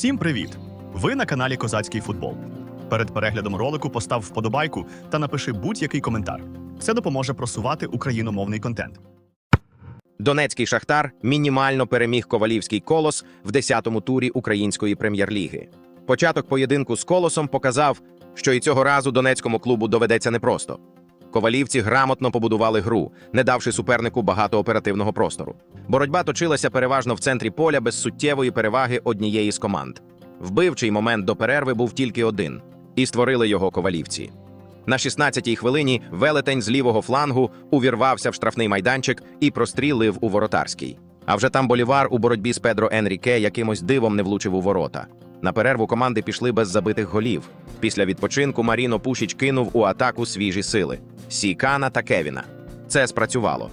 Всім привіт! Ви на каналі Козацький футбол. Перед переглядом ролику постав вподобайку та напиши будь-який коментар. Це допоможе просувати україномовний контент. Донецький шахтар мінімально переміг ковалівський колос в 10-му турі української прем'єр-ліги. Початок поєдинку з колосом показав, що і цього разу донецькому клубу доведеться непросто. Ковалівці грамотно побудували гру, не давши супернику багато оперативного простору. Боротьба точилася переважно в центрі поля без суттєвої переваги однієї з команд. Вбивчий момент до перерви був тільки один, і створили його ковалівці. На 16-й хвилині велетень з лівого флангу увірвався в штрафний майданчик і прострілив у воротарський. А вже там Болівар у боротьбі з Педро Енріке якимось дивом не влучив у ворота. На перерву команди пішли без забитих голів. Після відпочинку Маріно Пушіч кинув у атаку свіжі сили Сікана та Кевіна. Це спрацювало.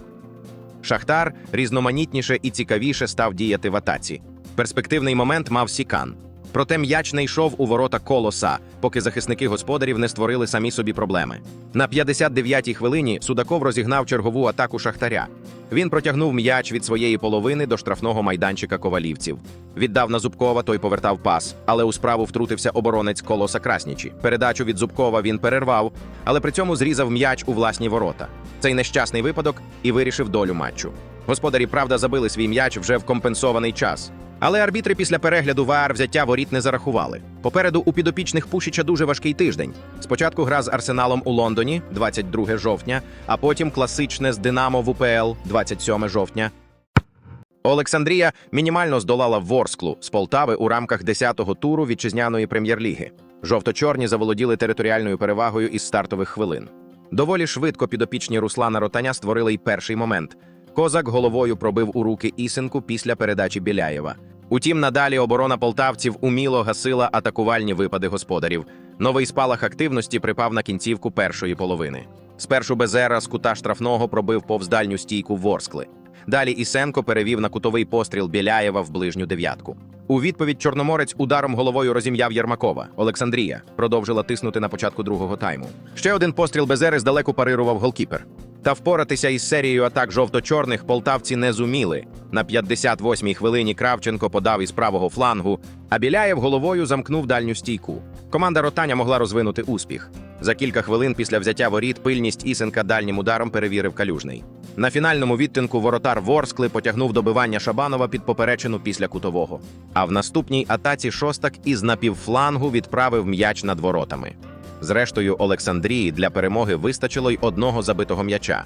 Шахтар різноманітніше і цікавіше став діяти в атаці. Перспективний момент мав Сікан. Проте м'яч не йшов у ворота колоса, поки захисники господарів не створили самі собі проблеми. На 59-й хвилині Судаков розігнав чергову атаку шахтаря. Він протягнув м'яч від своєї половини до штрафного майданчика ковалівців. Віддав на Зубкова, той повертав пас, але у справу втрутився оборонець колоса Краснічі. Передачу від Зубкова він перервав, але при цьому зрізав м'яч у власні ворота. Цей нещасний випадок і вирішив долю матчу. Господарі, правда, забили свій м'яч вже в компенсований час. Але арбітри після перегляду ВАР взяття воріт не зарахували. Попереду у підопічних Пушича дуже важкий тиждень. Спочатку гра з Арсеналом у Лондоні, 22 жовтня, а потім класичне з Динамо в УПЛ, 27 жовтня. Олександрія мінімально здолала Ворсклу з Полтави у рамках 10-го туру вітчизняної прем'єр-ліги. Жовто-чорні заволоділи територіальною перевагою із стартових хвилин. Доволі швидко підопічні Руслана Ротаня створили й перший момент. Козак головою пробив у руки Ісенку після передачі Біляєва. Утім, надалі оборона полтавців уміло гасила атакувальні випади господарів. Новий спалах активності припав на кінцівку першої половини. Спершу Безера з кута штрафного пробив повз дальню стійку Ворскли. Далі Ісенко перевів на кутовий постріл Біляєва в ближню дев'ятку. У відповідь Чорноморець ударом головою розім'яв Єрмакова. Олександрія продовжила тиснути на початку другого тайму. Ще один постріл Безери здалеку парирував голкіпер. Та впоратися із серією атак жовто-чорних полтавці не зуміли. На 58-й хвилині Кравченко подав із правого флангу, а Біляєв головою замкнув дальню стійку. Команда Ротаня могла розвинути успіх. За кілька хвилин після взяття воріт пильність Ісенка дальнім ударом перевірив калюжний. На фінальному відтинку воротар Ворскли потягнув добивання Шабанова під поперечину після кутового. А в наступній атаці шостак із напівфлангу відправив м'яч над воротами. Зрештою, Олександрії для перемоги вистачило й одного забитого м'яча.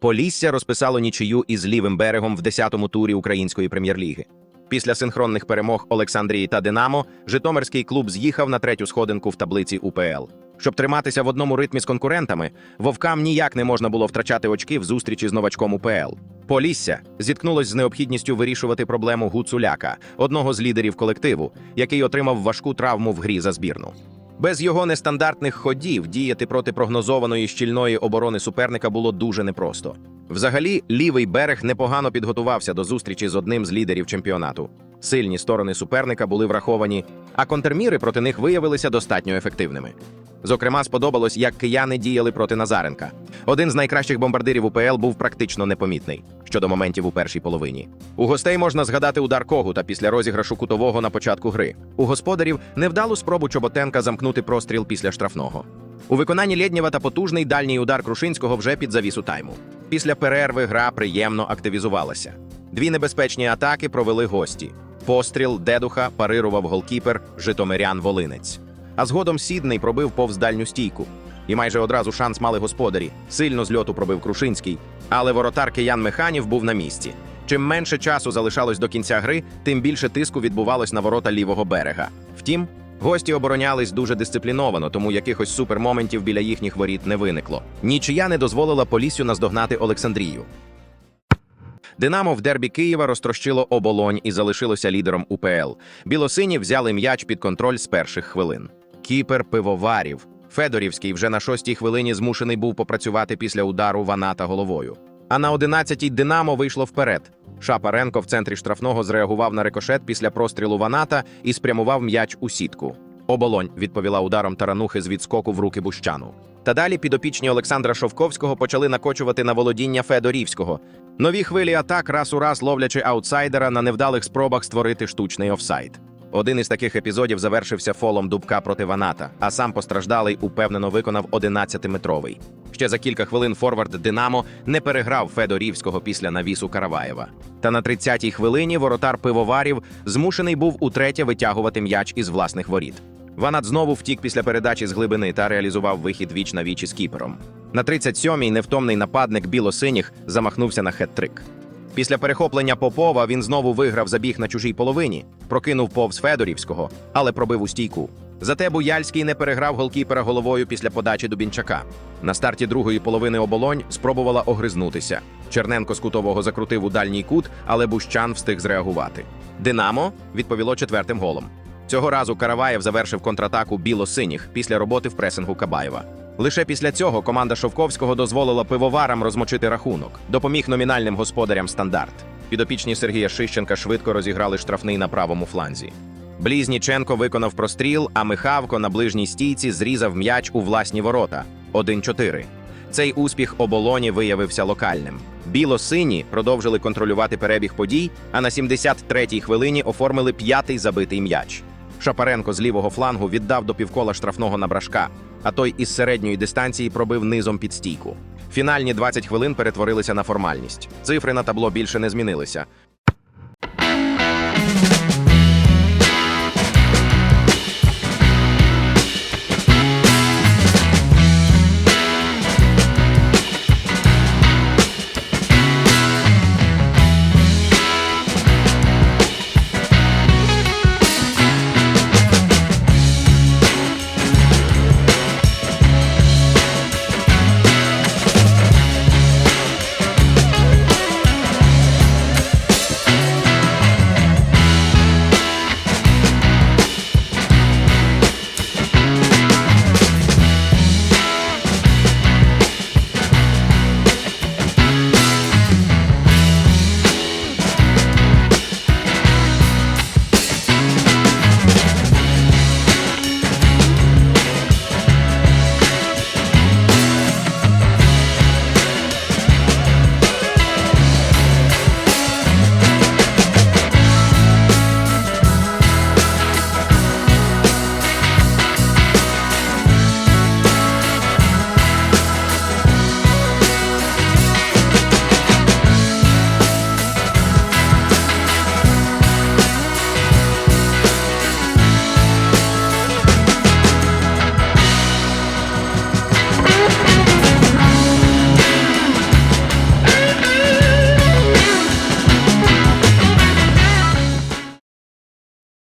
Полісся розписало нічию із лівим берегом в 10-му турі української прем'єр-ліги. Після синхронних перемог Олександрії та Динамо Житомирський клуб з'їхав на третю сходинку в таблиці УПЛ. Щоб триматися в одному ритмі з конкурентами, вовкам ніяк не можна було втрачати очки в зустрічі з новачком УПЛ. Полісся зіткнулось з необхідністю вирішувати проблему Гуцуляка, одного з лідерів колективу, який отримав важку травму в грі за збірну. Без його нестандартних ходів діяти проти прогнозованої щільної оборони суперника було дуже непросто. Взагалі, лівий берег непогано підготувався до зустрічі з одним з лідерів чемпіонату. Сильні сторони суперника були враховані, а контрміри проти них виявилися достатньо ефективними. Зокрема, сподобалось, як кияни діяли проти Назаренка. Один з найкращих бомбардирів УПЛ був практично непомітний щодо моментів у першій половині. У гостей можна згадати удар Когута після розіграшу кутового на початку гри. У господарів невдалу спробу Чоботенка замкнути простріл після штрафного. У виконанні Лєднєва та потужний дальній удар Крушинського вже під завісу тайму. Після перерви гра приємно активізувалася. Дві небезпечні атаки провели гості. Постріл Дедуха парирував голкіпер Житомирян Волинець. А згодом Сідний пробив повз дальню стійку. І майже одразу шанс мали господарі. Сильно з льоту пробив Крушинський, але воротар Киян Механів був на місці. Чим менше часу залишалось до кінця гри, тим більше тиску відбувалось на ворота лівого берега. Втім, гості оборонялись дуже дисципліновано, тому якихось супермоментів біля їхніх воріт не виникло. Нічия не дозволила Поліссю наздогнати Олександрію. Динамо в дербі Києва розтрощило оболонь і залишилося лідером УПЛ. Білосині взяли м'яч під контроль з перших хвилин. Кіпер пивоварів. Федорівський вже на шостій хвилині змушений був попрацювати після удару Ваната головою. А на одинадцятій Динамо вийшло вперед. Шапаренко в центрі штрафного зреагував на рикошет після прострілу Ваната і спрямував м'яч у сітку. Оболонь відповіла ударом таранухи з відскоку в руки Бущану. Та далі підопічні Олександра Шовковського почали накочувати на володіння Федорівського. Нові хвилі атак раз у раз ловлячи аутсайдера на невдалих спробах створити штучний офсайд. Один із таких епізодів завершився фолом дубка проти Ваната, а сам постраждалий упевнено виконав 11-метровий. Ще за кілька хвилин форвард Динамо не переграв Федорівського після навісу Караваєва. Та на 30-й хвилині воротар пивоварів змушений був утретє витягувати м'яч із власних воріт. Ванат знову втік після передачі з глибини та реалізував вихід віч на віч із кіпером. На 37-й невтомний нападник білосиніх замахнувся на хет-трик. Після перехоплення Попова він знову виграв забіг на чужій половині, прокинув повз Федорівського, але пробив у стійку. Зате Буяльський не переграв голкіпера головою після подачі Дубінчака. На старті другої половини оболонь спробувала огризнутися. Черненко з кутового закрутив у дальній кут, але Бущан встиг зреагувати. Динамо відповіло четвертим голом. Цього разу Караваєв завершив контратаку біло-синіх після роботи в пресингу Кабаєва. Лише після цього команда Шовковського дозволила пивоварам розмочити рахунок, допоміг номінальним господарям стандарт. Підопічні Сергія Шищенка швидко розіграли штрафний на правому фланзі. Близніченко виконав простріл, а Михавко на ближній стійці зрізав м'яч у власні ворота 1-4. Цей успіх оболоні виявився локальним. Біло-сині продовжили контролювати перебіг подій, а на 73-й хвилині оформили п'ятий забитий м'яч. Шапаренко з лівого флангу віддав до півкола штрафного на брашка, а той із середньої дистанції пробив низом під стійку. Фінальні 20 хвилин перетворилися на формальність. Цифри на табло більше не змінилися.